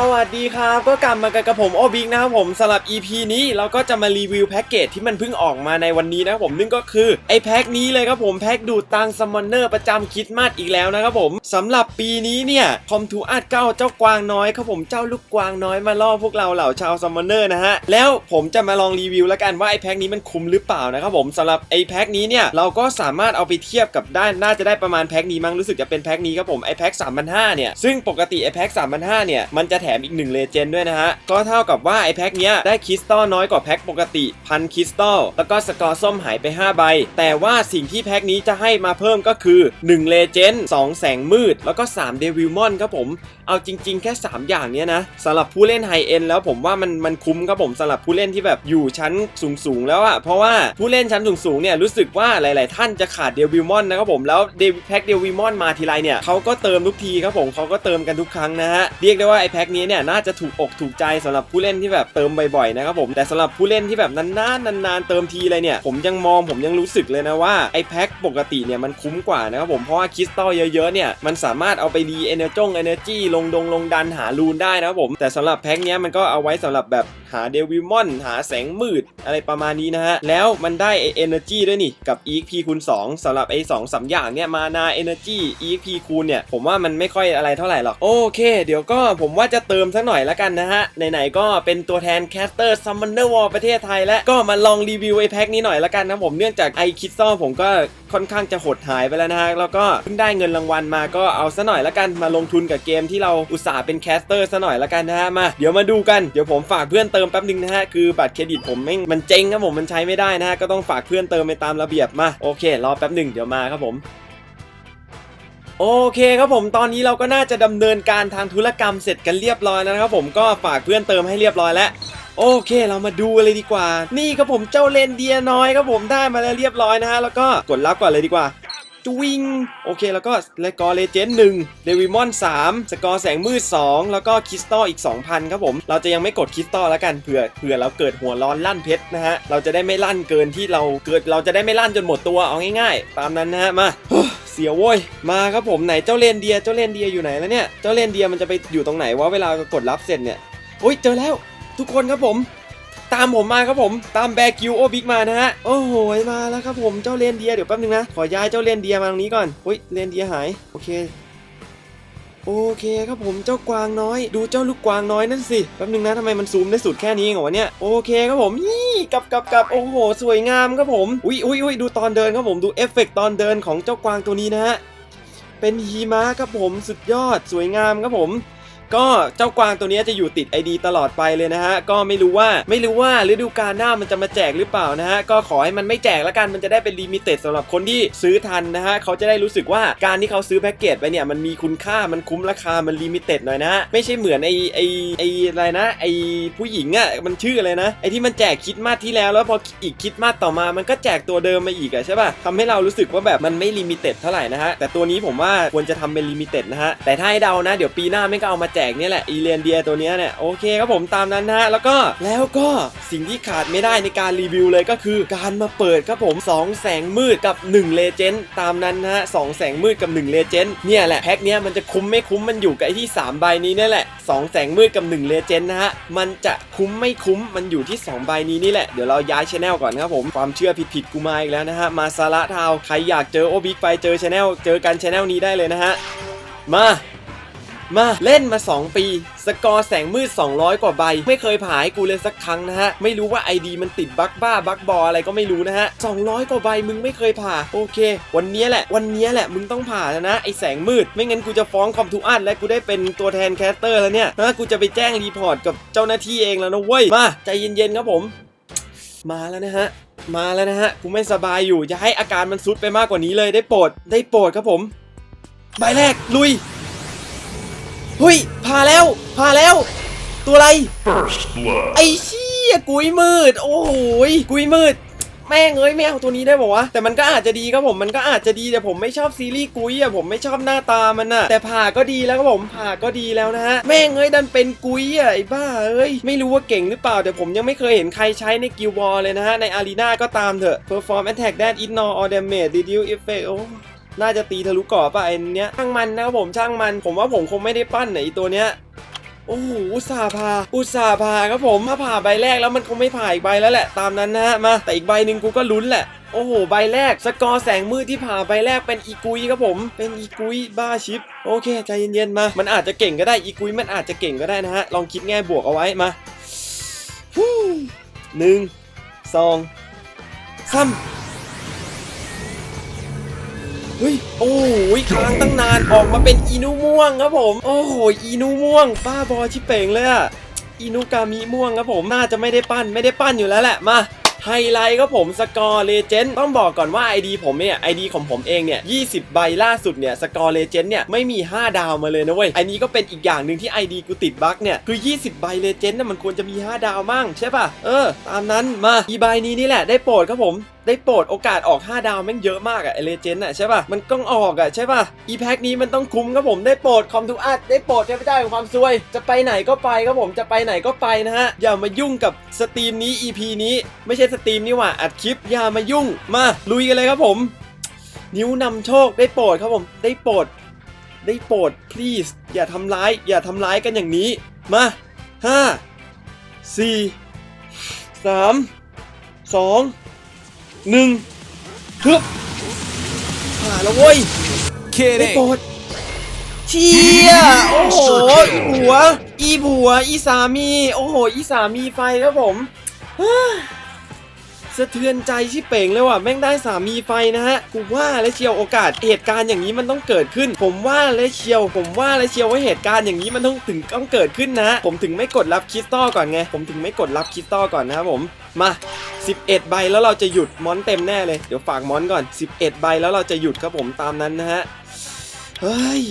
สวัสดีครับ ก็กลับมากันกับผมโอบิกนะครับผมสำหรับ EP นี้เราก็จะมารีวิวแพ็กเกจที่มันเพิ่งออกมาในวันนี้นะครับผมนั่นก็คือไอแพ็กนี้เลยครับผมแพ็กดูดตังซัมมอนเนอร์ประจำคริดมาสอีกแล้วนะครับผมสำหรับปีนี้เนี่ยคอมทูอาร์เก้าเจ้ากวางน้อยครับผมเจ้าลูกกวางน้อยมาล่อพวกเราเหล่าชาวซัมมอนเนอร์นะฮะแล้วผมจะมาลองรีวิวแล้วกันว่าไอแพ็กนี้มันคุ้มหรือเปล่านะครับผมสำหรับไอแพ็กนี้เนี่ยเราก็สามารถเอาไปเทียบกับได้น่าจะได้ประมาณแพ็กนี้มั้งรู้สึกจะเป็นแพ็กนี้ครับผมไอแพ็ก3,500เนี่ยซึ่งปกติไอแพ็ก3,500เนี่ยมันจะถมอีก1เลเจนด้วยนะฮะ ก็เท่ากับว่าไอแพ็กเนี้ยได้คริสตัลน้อยกว่าแพ็กปกติพันคริสตัลแล้วก็สกอร์ส้มหายไป 5 ใบ แต่ว่าสิ่งที่แพ็กนี้จะให้มาเพิ่มก็คือ1เลเจน2แสงมืด แล้วก็3เดวิลมอนครับผม เอาจริง ๆ แค่ 3 อย่างเนี้ยนะสำหรับผู้เล่นไฮเอ็นแล้วผมว่ามันมันคุ้มครับผมสำหรับผู้เล่นที่แบบอยู่ชั้นสูงๆแล้วอะเพราะว่าผู้เล่นชั้นสูงๆเนี่ยรู้สึกว่าหลาย ๆ ท่านจะขาดเดวิลมอนนะครับผมแล้วเดแพ็กเดวิลมอนมาทีไรเนี่ยเขาก็เติมทุกทีครับผมเขาก็เติมกันทุกครั้งนะฮะเรียกได้ว่าไอแพ็กนี้เนี่ยน่าจะถูกอกถูกใจสำหรับผู้เล่นที่แบบเติมบ่อยๆนะครับผมแต่สำหรับผู้เล่นที่แบบนานๆนานๆเติมทีเลยเนี่ยผมยังมองผมยังรู้สึกเลยนะว่าไอแพ็กปกติเนี่ยมันคุ้มกว่านะครับผมเพราะว่าคริสตัลเยอะๆเนี่ยมันสามารถเอาไปรีเอเนอร์จงเอเนอร์จีลงดงลงดันหารูนได้นะครับผม แต่สำหรับแพ็กเนี้ยมันก็เอาไว้สำหรับแบบหาเดวิมอน หาแสงมืดอะไรประมาณนี้นะฮะ แล้วมันได้เอเนอร์จีด้วยนี่ กับ EXP คูณ2สำหรับไอ้สองสามอย่างเนี่ยมานาเอเนอร์จี EXP คูณเนี่ย ผมว่ามันไม่ค่อยอะไรเท่าไหร่หรอก โอเค เดี๋ยวก็ผมว่าจะเติมสักหน่อยละกันนะฮะ ไหนๆก็เป็นตัวแทนแคสเตอร์ซัมมอนเนอร์วอลประเทศไทยและก็มาลองรีวิวไอ้แพ็กนี้หน่อยละกันนะผมเนื่องจากไอคิดซ่อผมก็ค่อนข้างจะหดหายไปแล้วนะฮะแล้วก็เพิ่งได้เงินรางวัลมาก็เอาซะหน่อยละกันมาลงทุนกับเกมที่เราอุตส่าห์เป็นแคสเตอร์ซะหน่อยละกันนะฮะมาเดี๋ยวมาดูกันเดี๋ยวผมฝากเพื่อนเติมแป๊บนึงนะฮะคือบัตรเครดิตผมแม่งมันเจ๊งครับผมมันใช้ไม่ได้นะฮะก็ต้องฝากเพื่อนเติมไปตามระเบียบมาโอเค รอแป๊บหนึ่งเดี๋ยวมาครับผมโอเคครับผมตอนนี้เราก็น่าจะดำเนินการทางธุรกรรมเสร็จกันเรียบร้อยแล้วนะครับผมก็ฝากเพื่อนเติมให้เรียบร้อยแล้วโอเค เรามาดูเลยดีกว่า นี่ครับผมเจ้าเลนเดียน้อยครับผมได้มาแล้วเรียบร้อยนะฮะแล้วก็กดรับก่อนเลยดีกว่า จวิงโอเคแล้วก็เลกอเลเจนด์หนึ่งเดวิมอนสามสกอร์แสงมืดสองแล้วก็คริสตัลอีก 2,000 ครับผม เราจะยังไม่กดคริสตัลแล้วกันเผื่อเผื่อเราเกิดหัวร้อนลั่นเพชรนะฮะ เราจะได้ไม่ลั่นเกินที่เราเกิดเราจะได้ไม่ลั่นจนหมดตัวเอาง่ายๆ ตามนั้นนะฮะมาเสียโว้ยมาครับผมไหนเจ้าเลนเดียเจ้าเลนเดียอยู่ไหนแล้วเนี่ยเจ้าเลนเดียมันจะไปอยู่ตรงไหนวะเวลากดรับเสร็จเนี่ยอุ้ยเจอแล้ว ทุกคนครับผม ตามผมมาครับผมตามแบกิวโอบิกมานะฮะโอ้โหมาแล้วครับผมเจ้าเลนเดียเดี๋ยวแป๊บนึงนะขอย้ายเจ้าเลนเดียมาตรงนี้ก่อนอุ้ยเลนเดียหายโอเคโอเคครับผมเจ้ากวางน้อย ดูเจ้าลูกกวางน้อยนั่นสิแป๊บนึงนะทำไมมันซูมได้สุดแค่นี้เหรอวะเนี่ยโอเคครับผมนี่กับกับกับโอ้โห สวยงามครับผมอุ้ยอุ้ยอุ้ยดูตอนเดินครับผมดูเอฟเฟกต์ตอนเดินของเจ้ากวางตัวนี้นะฮะเป็นฮีมาครับผมสุดยอดสวยงามครับผม ก็เจ้ากวางตัวนี้จะอยู่ติด ID ตลอดไปเลยนะฮะ ก็ไม่รู้ว่าไม่รู้ว่าฤดูกาลหน้ามันจะมาแจกหรือเปล่านะฮะ ก็ขอให้มันไม่แจกแล้วกันมันจะได้เป็นลิมิเต็ดสำหรับคนที่ซื้อทันนะฮะ เขาจะได้รู้สึกว่าการที่เขาซื้อแพ็กเกจไปเนี่ยมันมีคุณค่ามันคุ้มราคามันลิมิเต็ดหน่อยนะ ไม่ใช่เหมือนไอไอไออะไรนะไอผู้หญิงอะ่ะมันชื่ออะไรนะไอที่มันแจกคิดมาที่แล้วแล้วพออีกคิดมาต่อมามันก็แจกตัวเดิมมาอีกอะใช่ป่ะทำให้เรารู้สึกว่าแบบมันไม่ลิมิเต็ดเท่าไหร่นะฮะแต่ตัวนี้ผมว่าควรจะทำเป็นลิมิเต็ดนะฮะแต่ถ้าให้เดานะเดี๋ยวปีหน้าไม่ก็เอามาแจกเนี่ยแหละอีเลนเดียตัวเนี้ยเนี่ยโอเคครับผมตามนั้นนะฮะแล้วก็แล้วก็สิ่งที่ขาดไม่ได้ในการรีวิวเลยก็คือการมาเปิดครับผม 2 แสงมืดกับ 1 เลเจนด์ตามนั้นนะฮะสองแสงมืดกับ 1 เลเจนด์เนี่ยแหละแพ็คเนี้ยมันจะคุ้มไม่คุ้มมันอยู่กับไอ้ที่3ใบนี้เนี่ยแหละ 2 แสงมืดกับ 1 เลเจนด์นะฮะมันจะคุ้มไม่คุ้มมันอยู่ที่ 2 ใบนี้นี่แหละเดี๋ยวเราย้ายชแนลก่อนครับผมความเชื่อผิดๆกูมาอีกแล้วนะฮะมาซาระทาวใครอยากเจอโอบิกไปเจอชแนลเจอกันชแนลนี้ได้เลยนะฮะมา มาเล่นมา 2 ปี สกอร์แสงมืด 200 กว่าใบ ไม่เคยผาให้กูเลยสักครั้งนะฮะ ไม่รู้ว่า ID มันติดบั๊กบ้าบั๊กบออะไรก็ไม่รู้นะฮะ 200 กว่าใบมึงไม่เคยผ่า โอเค วันนี้แหละ วันนี้แหละมึงต้องผ่าแล้วนะไอแสงมืด ไม่งั้นกูจะฟ้องคอมทูอันและกูได้เป็นตัวแทนแคสเตอร์แล้วเนี่ยนะกูจะไปแจ้งรีพอร์ตกับเจ้าหน้าที่เองแล้วนะเว้ยมาใจเย็นๆครับผม มาแล้วนะฮะมาแล้วนะฮะกูไม่สบายอยู่อย่าให้อาการมันซุดไปมากกว่านี้เลยได้โปรดได้โปรดครับผม ใบแรกลุย เฮ้ยพาแล้วพาแล้ว ตัวอะไร First blood. ไอ้เชี่ยกุยมืด โอ้โหยกุยมืดแม่งเอ้ยไม่เอาตัวนี้ได้บอกวะแต่มันก็อาจจะดีครับผมมันก็อาจจะดีแต่ผมไม่ชอบซีรีส์กุ้ยอะผมไม่ชอบหน้าตามันอะแต่ผ่าก็ดีแล้วครับผมผ่าก็ดีแล้วนะฮะแม่งเอ้ยดันเป็นกุ้ยอะไอ้บ้าเอ้ยไม่รู้ว่าเก่งหรือเปล่าแต่ผมยังไม่เคยเห็นใครใช้ในกิลวอลเลยนะฮะในอารีนาก็ตามเถอะ perform attack that ignore all damage reduce effect โอ้ น่าจะตีทะลุกราะป่ะไอ้เนี้ยช่างมันนะครับผมช่างมัน ผมว่าผมคงไม่ได้ปั้นไหนตัวเนี้ยโอ้โหอุตสาพา อุตสาพาครับผมถ้าผ่าใบแรกแล้วมันคงไม่ผ่าอีกใบแล้วแหละ ตามนั้นนะฮะ มา แต่อีกใบหนึ่งกูก็ลุ้นแหละ โอ้โห ใบแรก สกอร์แสงมืดที่ผ่าใบแรกเป็นอีกุยครับผม เป็นอีกุยบ้าชิป โอเค ใจเย็นๆ มา มันอาจจะเก่งก็ได้ อีกุยมันอาจจะเก่งก็ได้นะฮะ ลองคิดแง่บวกเอาไว้มาหนึ่งสองสาม เฮ้ยโอ้ยค้างตั้งนานออกมาเป็นอีนูม่วงครับผม โอ้โหอีนูม่วงบ้าบอชิเป่งเลยอะอีนูกามิม่วงครับผมน่าจะไม่ได้ปั้นไม่ได้ปั้นอยู่แล้วแหละมาไฮไลท์ครับผมสกอร์เลเจนด์ต้องบอกก่อนว่า ID ผมเนี่ย ID ของผมเองเนี่ย 20 ใบล่าสุดเนี่ยสกอร์เลเจนด์เนี่ยไม่มี 5 ดาวมาเลยนะเว้ย อันนี้ก็เป็นอีกอย่างหนึ่งที่ ID กูติดบั๊กเนี่ย คือ 20 ใบเลเจนด์น่ะมันควรจะมี 5 ดาวมั่งใช่ป่ะ เออ ตามนั้นมาอีใบนี้นี่แหละได้โปรดครับผม ได้โปรดโอกาสออก 5 ดาวแม่งเยอะมากอะไอเลเจนด์อะใช่ป่ะ มันต้องออกอะใช่ป่ะ อีแพ็คนี้มันต้องคุ้มครับผมได้โปรดคอมทูอัดได้โปรดเทพเจ้าแห่งความซวย จะไปไหนก็ไปครับผมจะไปไหนก็ไปนะฮะ อย่ามายุ่งกับสตรีมนี้ EP นี้ ไม่ใช่สตรีมนี่หว่าอัดคลิปอย่ามายุ่งมาลุยกันเลยครับผม นิ้วนำโชคได้โปรดครับผมได้โปรดได้โปรด please อย่าทำร้าย อย่าทำร้ายกันอย่างนี้ มาห้าสี่สามสอง หนึ่งฮึบผ่านแล้วเว้ยได้โปร Kidding. ดเชียโอ้โหอีผัว อีผัว อีสามี โอ้โห อีสามีไฟครับผมฮ่า สะเทือนใจชิเป่งเลยว่ะแม่งได้สามีไฟนะฮะกูว่าแล้วเชียวโอกาสเหตุการณ์อย่างนี้มันต้องเกิดขึ้น ผมว่าแล้วเชียว ผมว่าแล้วเชียวว่าเหตุการณ์อย่างนี้มันต้องถึงต้องเกิดขึ้นนะผมถึงไม่กดรับคริสตัลก่อนไงผมถึงไม่กดรับคริสตัลก่อนนะครับผมมา 11 ใบแล้วเราจะหยุดมอนเต็มแน่เลยเดี๋ยวฝากมอนก่อน 11 ใบแล้วเราจะหยุดครับผมตามนั้นนะฮะ เฮ้ย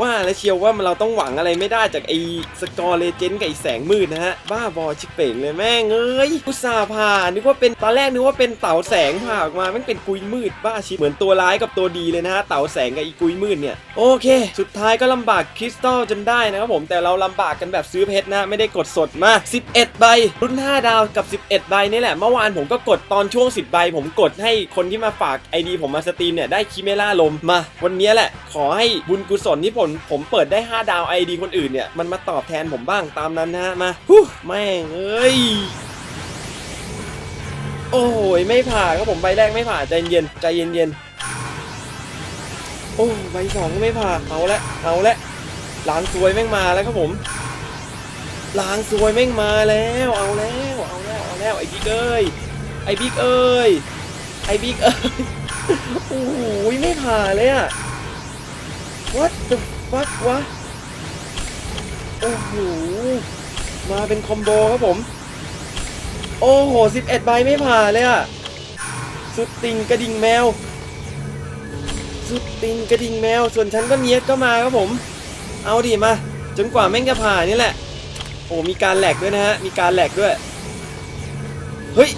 ว่าแล้วเชียวว่าเราต้องหวังอะไรไม่ได้จากไอ้สกอร์เลเจนด์กับไอ้แสงมืดนะฮะ บ้าบอชิบเป่งเลยแม่งเอ้ยอุตส่าห์ผ่านึกว่าเป็นตอนแรกนึกว่าเป็นเต่าแสงผ่าออกมาแม่งเป็นกุยมืดบ้าชิบเหมือนตัวร้ายกับตัวดีเลยนะฮะเต่าแสงกับอีกุยมืดเนี่ยโอเค สุดท้ายก็ลำบากคริสตัลจนได้นะครับผมแต่เราลำบากกันแบบซื้อเพชรนะไม่ได้กดสดมา 11 ใบ รุ่น 5 ดาวกับ 11 ใบนี่แหละเมื่อวานผมก็กดตอนช่วง 10 ใบ ผมกดให้คนที่มาฝาก ID ผมมาสตรีมเนี่ยได้คิเมล่าลมมา วันนี้แหละขอให้บุญกุศลที่ผมผมเปิดได้ 5 ดาว ID คนอื่นเนี่ย มันมาตอบแทนผมบ้างตามนั้นนะมาฮู้แม่งเอ้ยโอ้ยไม่ผ่าครับผมใบแรกไม่ผ่านใจเย็นใจเย็นเย็นๆโอ้ใบสองก็ไม่ผ่านเอาละเอาละล้างซวยแม่งมาแล้วครับผมล้างซวยแม่งมาแล้วเอาแล้วเอาแล้วเอาแล้วไอ้บิ๊กเอ้ยไอ้บิ๊กเอ้ยไอ้บิ๊กเอ้ยโอ้โหไม่ผ่านเลยอะ What the fuck วะ โอ้โห มาเป็นคอมโบครับผม โอ้โห 11 ใบไม่ผ่าเลยอะสุดติงกระดิ่งแมว สุดติงกระดิ่งแมว ส่วนฉันก็เนียดก็มาครับผม เอาดิมา จนกว่าแม่งจะผ่านี่แหละ โอ้มีการแหลกด้วยนะฮะ มีการแหลกด้วย เฮ้ย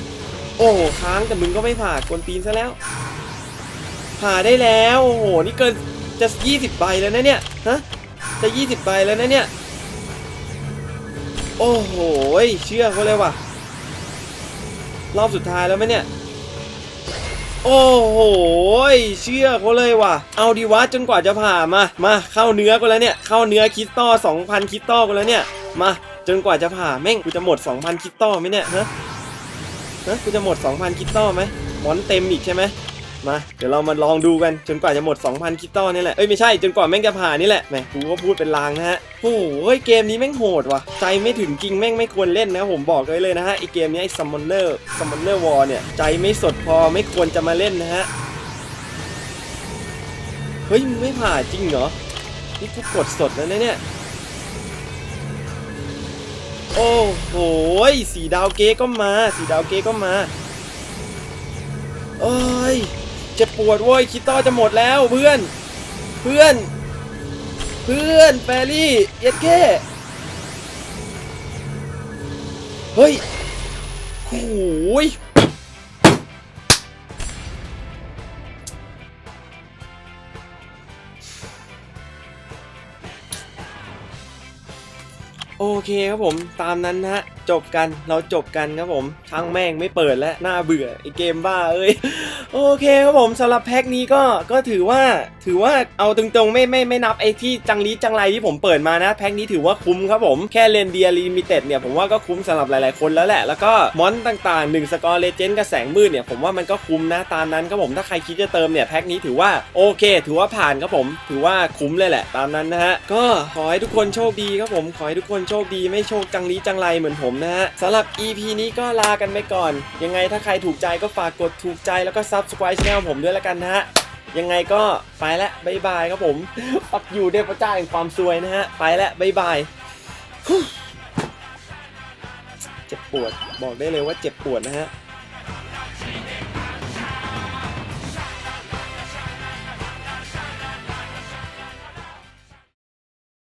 โอ้โหค้างแต่มึงก็ไม่ผ่ากวนตีนซะแล้วผ่าได้แล้ว โอ้โห นี่เกิน จะ 20 ใบแล้วนะเนี่ยฮะจะ 20 ใบแล้วนะเนี่ยโอ้โหเชื่อเขาเลยว่ะรอบสุดท้ายแล้วไหมเนี่ยโอ้โหเชื่อเขาเลยว่ะ เอาดีวะจนกว่าจะผ่ามา มาเข้าเนื้อกูแล้วเนี่ย เข้าเนื้อคิสตอ2,000 คิสตอกูแล้วเนี่ย มาจนกว่าจะผ่าแม่งกูจะหมด 2,000 คิสตอไหมเนี่ยฮะฮะกูจะหมด 2,000 คิสตอไหมหมอนเต็มอีกใช่ไหม มาเดี๋ยวเรามาลองดูกันจนกว่าจะหมด 2,000 คิตตอนนี่แหละ เอ้ยไม่ใช่จนกว่าแม่งจะผ่านนี่แหละแหมกูก็พูดเป็นลางนะฮะโอ้โหเฮ้ยเกมนี้แม่งโหดว่ะ ใจไม่ถึงจริงแม่งไม่ควรเล่นนะผมบอกเลยเลยนะฮะไอเกมนี้ไอ Summoner Summoner War เนี่ย ใจไม่สดพอไม่ควรจะมาเล่นนะฮะ เฮ้ยมึงไม่ผ่านจริงเหรอ นี่กูกดสดแล้วนะเนี่ยโอ้โหสีดาวเก๊ก็มา สีดาวเก๊ก็มา เอ้ย จ็บปวดโว้ยคิตต้าจะหมดแล้วเพื่อน เพื่อน เพื่อนแฟรี่เอ็ดเก้เฮ้ยโอ้ยโอเคครับผมตามนั้นฮะ จบกันเราจบกันครับผมช่างแม่งไม่เปิดแล้วน่าเบื่อไอเกมบ้าเอ้ย โอเคครับผมสำหรับแพ็คนี้ก็ก็ถือว่าถือว่าเอาตรงๆไม่ไม่ไม่นับไอ้ที่จังลีจังไรที่ผมเปิดมานะแพ็คนี้ถือว่าคุ้มครับผมแค่เลนเดียลิมิเต็ดเนี่ยผมว่าก็คุ้มสำหรับหลายๆคนแล้วแหละ แล้วก็มอนต่างๆ1สกอร์เลเจนด์กับแสงมืดเนี่ยผมว่ามันก็คุ้มนะตามนั้นครับผมถ้าใครคิดจะเติมเนี่ยแพ็คนี้ถือว่าโอเค ถือว่าผ่านครับผมถือว่าคุ้มเลยแหละ ตามนั้นนะฮะก็ขอให้ทุกคนโชคดีครับผมขอให้ทุกคนโชคดีไม่โชคจังลีจังไรเหมือนผมนะฮะสำหรับ EP นี้ก็ลากันไปก่อน ยังไงถ้าใครถูกใจก็ฝากกดถูกใจแล้วก็ Subscribe ช่องผมด้วยแล้วกันนะฮะ ยังไงก็ไปละบายบายครับผมปักอยู่เทพเจ้าแห่งความซวยนะฮะ ไปละบายบายเจ็บปวดบอกได้เลยว่าเจ็บปวดนะฮะ